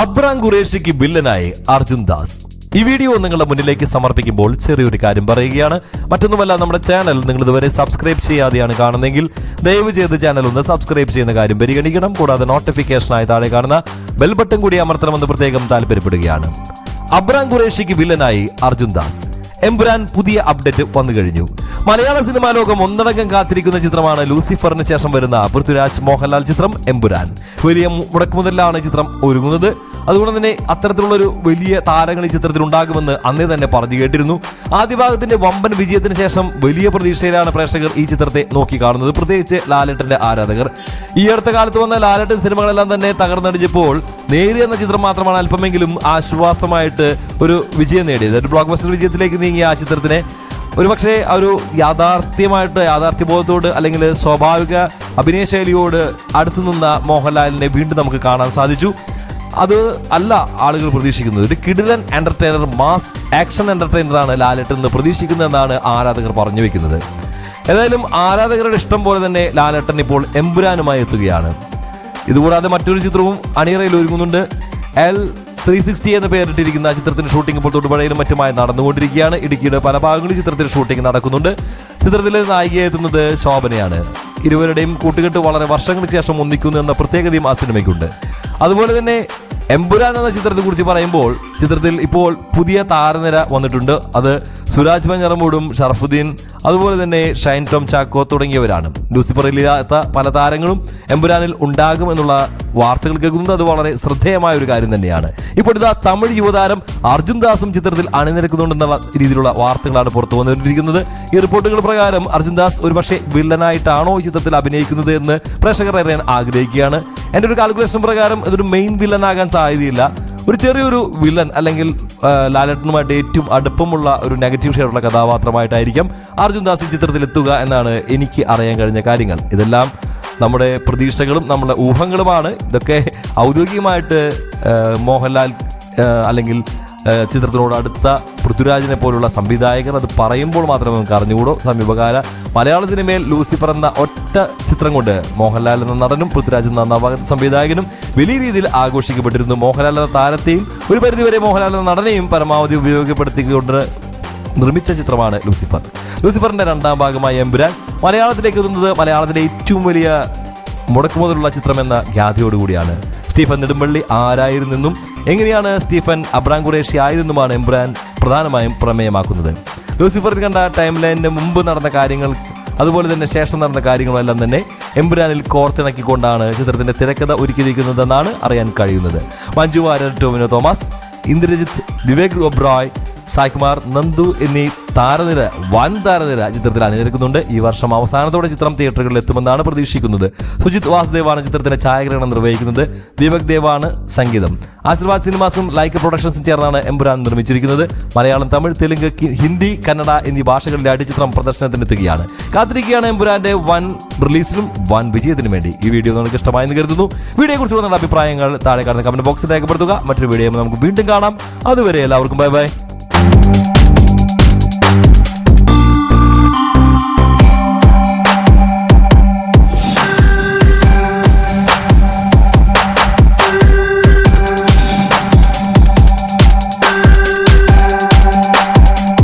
Abram ഖുറേഷിക്ക് വില്ലനായി അർജുൻ ദാസ്. ഈ വീഡിയോ നിങ്ങളുടെ മുന്നിലേക്ക് സമർപ്പിക്കുമ്പോൾ ചെറിയൊരു കാര്യം പറയുകയാണ്. മറ്റൊന്നുമല്ല നമ്മുടെ ചാനൽ നിങ്ങൾ ഇതുവരെ സബ്സ്ക്രൈബ് ചെയ്യാതെയാണ് കാണുന്നതെങ്കിൽ ദയവ് ചെയ്ത് ചാനൽ ഒന്ന് സബ്സ്ക്രൈബ് ചെയ്യുന്ന കാര്യം പരിഗണിക്കണം. കൂടാതെ നോട്ടിഫിക്കേഷനായി താഴെ കാണുന്ന ബെൽ ബട്ടൺ കൂടി അമർത്തണമെന്ന് പ്രത്യേകം താല്പര്യപ്പെടുകയാണ്. അബ്രാം ഖുറേഷിക്ക് വില്ലനായി അർജുൻ ദാസ്. എംപുരാൻ പുതിയ അപ്ഡേറ്റ് വന്നു കഴിഞ്ഞു. മലയാള സിനിമാ ലോകം ഒന്നടങ്കം കാത്തിരിക്കുന്ന ചിത്രമാണ് ലൂസിഫറിന് ശേഷം വരുന്ന പൃഥ്വിരാജ് മോഹൻലാൽ ചിത്രം എംപുരാൻ. വലിയ മുടക്കുമുതലാണ് ചിത്രം ഒരുങ്ങുന്നത്. അതുകൊണ്ട് തന്നെ അത്തരത്തിലുള്ള ഒരു വലിയ താരങ്ങൾ ഈ ചിത്രത്തിൽ ഉണ്ടാകുമെന്ന് അന്നേ തന്നെ പറഞ്ഞു കേട്ടിരുന്നു. ആദ്യ ഭാഗത്തിന്റെ വമ്പൻ വിജയത്തിന് ശേഷം വലിയ പ്രതീക്ഷയിലാണ് പ്രേക്ഷകർ ഈ ചിത്രത്തെ നോക്കി കാണുന്നത്. പ്രത്യേകിച്ച് ലാലേട്ടന്റെ ആരാധകർ. ഈ അടുത്ത കാലത്ത് വന്ന ലാലേട്ടൻ സിനിമകളെല്ലാം തന്നെ തകർന്നടിഞ്ഞപ്പോൾ നേരി എന്ന ചിത്രം മാത്രമാണ് അല്പമെങ്കിലും ആശ്വാസമായിട്ട് ഒരു വിജയം നേടിയത്. ഒരു ബ്ലോക്ക് ബസ്റ്റർ വിജയത്തിലേക്ക് നീങ്ങിയ ആ ചിത്രത്തിനെ ഒരുപക്ഷെ ഒരു യാഥാർത്ഥ്യമായിട്ട് യാഥാർത്ഥ്യബോധത്തോട് അല്ലെങ്കിൽ സ്വാഭാവിക അഭിനയ ശൈലിയോട് അടുത്തു നിന്ന മോഹൻലാലിനെ വീണ്ടും നമുക്ക് കാണാൻ സാധിച്ചു. അത് അല്ല ആളുകൾ പ്രതീക്ഷിക്കുന്നത്. ഒരു കിടിലൻ എന്റർടൈനർ മാസ് ആക്ഷൻ എന്റർടൈനറാണ് ലാലേട്ടൻ എന്ന് പ്രതീക്ഷിക്കുന്നതെന്നാണ് ആരാധകർ പറഞ്ഞു വെക്കുന്നത്. ഏതായാലും ആരാധകരുടെ ഇഷ്ടം പോലെ തന്നെ ലാലേട്ടൻ ഇപ്പോൾ എമ്പുരാനുമായി എത്തുകയാണ്. ഇതുകൂടാതെ മറ്റൊരു ചിത്രവും അണിയറയിൽ ഒരുങ്ങുന്നുണ്ട്. എൽ ത്രീ സിക്സ്റ്റി എന്ന് പേരിട്ടിരിക്കുന്ന ചിത്രത്തിന്റെ ഷൂട്ടിംഗ് ഇപ്പോൾ തൊടുപുഴയിലും മറ്റുമായി നടന്നുകൊണ്ടിരിക്കുകയാണ്. ഇടുക്കിയുടെ പല ഭാഗങ്ങളിൽ ചിത്രത്തിന്റെ ഷൂട്ടിംഗ് നടക്കുന്നുണ്ട്. ചിത്രത്തിലെ നായികയെ എത്തുന്നത് ശോഭനയാണ്. ഇരുവരുടെയും കൂട്ടുകെട്ട് വളരെ വർഷങ്ങൾക്ക് ശേഷം ഒന്നിക്കുന്നു എന്ന പ്രത്യേകതയും ആ സിനിമയ്ക്കുണ്ട്. അതുപോലെ തന്നെ എമ്പുരാൻ എന്ന ചിത്രത്തെ കുറിച്ച് പറയുമ്പോൾ ചിത്രത്തിൽ ഇപ്പോൾ പുതിയ താരനിര വന്നിട്ടുണ്ട്. അത് സുരാജ് ബഞ്ഞറമൂടും ഷറഫുദ്ദീൻ അതുപോലെ തന്നെ ഷൈൻ ടോം ചാക്കോ തുടങ്ങിയവരാണ്. ലൂസിഫറിലില്ലാത്ത പല താരങ്ങളും എമ്പുരാനിൽ ഉണ്ടാകും എന്നുള്ള വാർത്തകൾ കേൾക്കുന്നത് അത് വളരെ ശ്രദ്ധേയമായ ഒരു കാര്യം തന്നെയാണ്. ഇപ്പോൾ ഇതാ തമിഴ് യുവതാരം അർജുൻ ദാസും ചിത്രത്തിൽ അണിനിരക്കുന്നുണ്ടെന്നുള്ള രീതിയിലുള്ള വാർത്തകളാണ് പുറത്തു വന്നുകൊണ്ടിരിക്കുന്നത്. ഈ റിപ്പോർട്ടുകൾ പ്രകാരം അർജുൻ ദാസ് ഒരുപക്ഷെ വില്ലനായിട്ടാണോ ഈ ചിത്രത്തിൽ അഭിനയിക്കുന്നത് എന്ന് പ്രേക്ഷകർ അറിയാൻ ആഗ്രഹിക്കുകയാണ്. എന്റെ ഒരു കാൽക്കുലേഷൻ പ്രകാരം ഇതൊരു മെയിൻ വില്ലൻ ആകാൻ സാധ്യതയില്ല. ഒരു ചെറിയൊരു വില്ലൻ അല്ലെങ്കിൽ ലാലേട്ടനുമായിട്ട് ഏറ്റവും അടുപ്പമുള്ള ഒരു നെഗറ്റീവ് ഷെയറുള്ള കഥാപാത്രമായിട്ടായിരിക്കും അർജുൻ ദാസ് ഈ ചിത്രത്തിൽ എത്തുക എന്നാണ് എനിക്ക് അറിയാൻ കഴിഞ്ഞ കാര്യങ്ങൾ. ഇതെല്ലാം നമ്മുടെ പ്രതീക്ഷകളും നമ്മുടെ ഊഹങ്ങളുമാണ്. ഇതൊക്കെ ഔദ്യോഗികമായിട്ട് മോഹൻലാൽ അല്ലെങ്കിൽ ചിത്രത്തിനോട് അടുത്ത പൃഥ്വിരാജിനെ പോലുള്ള സംവിധായകർ അത് പറയുമ്പോൾ മാത്രമേ നമുക്ക് അറിഞ്ഞുകൂടൂ. സമീപകാല മലയാള സിനിമയിൽ ലൂസിഫർ എന്ന ഒറ്റ ചിത്രം കൊണ്ട് മോഹൻലാൽ എന്ന നടനും പൃഥ്വിരാജ് എന്ന നവാഗത സംവിധായകനും വലിയ രീതിയിൽ ആഘോഷിക്കപ്പെട്ടിരുന്നു. മോഹൻലാൽ എന്ന താരത്തെയും ഒരു പരിധിവരെ മോഹൻലാൽ എന്ന നടനെയും പരമാവധി ഉപയോഗപ്പെടുത്തിക്കൊണ്ട് നിർമ്മിച്ച ചിത്രമാണ് ലൂസിഫർ. ലൂസിഫറിന്റെ രണ്ടാം ഭാഗമായ എമ്പുരാൻ മലയാളത്തിലേക്ക് എത്തുന്നത് മലയാളത്തിലെ ഏറ്റവും വലിയ മുടക്കുമുതലുള്ള ചിത്രമെന്ന ഖ്യാതിയോടുകൂടിയാണ്. സ്റ്റീഫൻ നെടുമ്പള്ളി ആരായിരുന്നെന്നും എങ്ങനെയാണ് സ്റ്റീഫൻ അബ്രാം ഖുറേഷി ആയതെന്നുമാണ് എംബ്രാൻ പ്രധാനമായും പ്രമേയമാക്കുന്നത്? ലൂസിഫറിൽ കണ്ട ടൈം ലൈനിന് മുമ്പ് നടന്ന കാര്യങ്ങൾ അതുപോലെ തന്നെ ശേഷം നടന്ന കാര്യങ്ങളെല്ലാം തന്നെ എംബുരാനിൽ കോർത്തിണക്കിക്കൊണ്ടാണ് ചിത്രത്തിന്റെ തിരക്കഥ ഒരുക്കിയിരിക്കുന്നതെന്നാണ് അറിയാൻ കഴിയുന്നത്. മഞ്ജു വാര്യർ ടോമിനോ തോമസ് ഇന്ദ്രജിത്ത് വിവേക് ഒബ്രോയ് സായ്കുമാർ നന്ദു എന്നീ താരനിര വൻ താരനിര ചിത്രത്തിൽ അണിനിരക്കുന്നുണ്ട്. ഈ വർഷം അവസാനത്തോടെ ചിത്രം തിയേറ്ററുകളിൽ എത്തുമെന്നാണ് പ്രതീക്ഷിക്കുന്നത്. സുജിത് വാസുദേവാണ് ചിത്രത്തിന്റെ ഛായാഗ്രഹണം നിർവഹിക്കുന്നത്. ദീപക് ദേവാണ് സംഗീതം. ആശീർവാദ് സിനിമാസും ലൈക്ക് പ്രൊഡക്ഷൻസും ചേർന്നാണ് എംപുരാൻ നിർമ്മിച്ചിരിക്കുന്നത്. മലയാളം തമിഴ് തെലുങ്ക് ഹിന്ദി കന്നഡ എന്നീ ഭാഷകളിലെ അടിച്ചിത്രം പ്രദർശനത്തിനെത്തുകയാണ്. കാത്തിരിക്കുകയാണ് എംപുരാന്റെ വൻ റിലീസിനും വൻ വിജയത്തിനും വേണ്ടി. ഈ വീഡിയോ നിങ്ങൾക്ക് ഇഷ്ടമായെന്ന് കരുതുന്നു. വീഡിയോയെ കുറിച്ച് അഭിപ്രായങ്ങൾ താഴെ കാണുന്ന കമന്റ് ബോക്സിൽ രേഖപ്പെടുത്തുക. മറ്റൊരു വീഡിയോ നമുക്ക് വീണ്ടും കാണാം. അതുവരെ എല്ലാവർക്കും ബൈ ബൈ.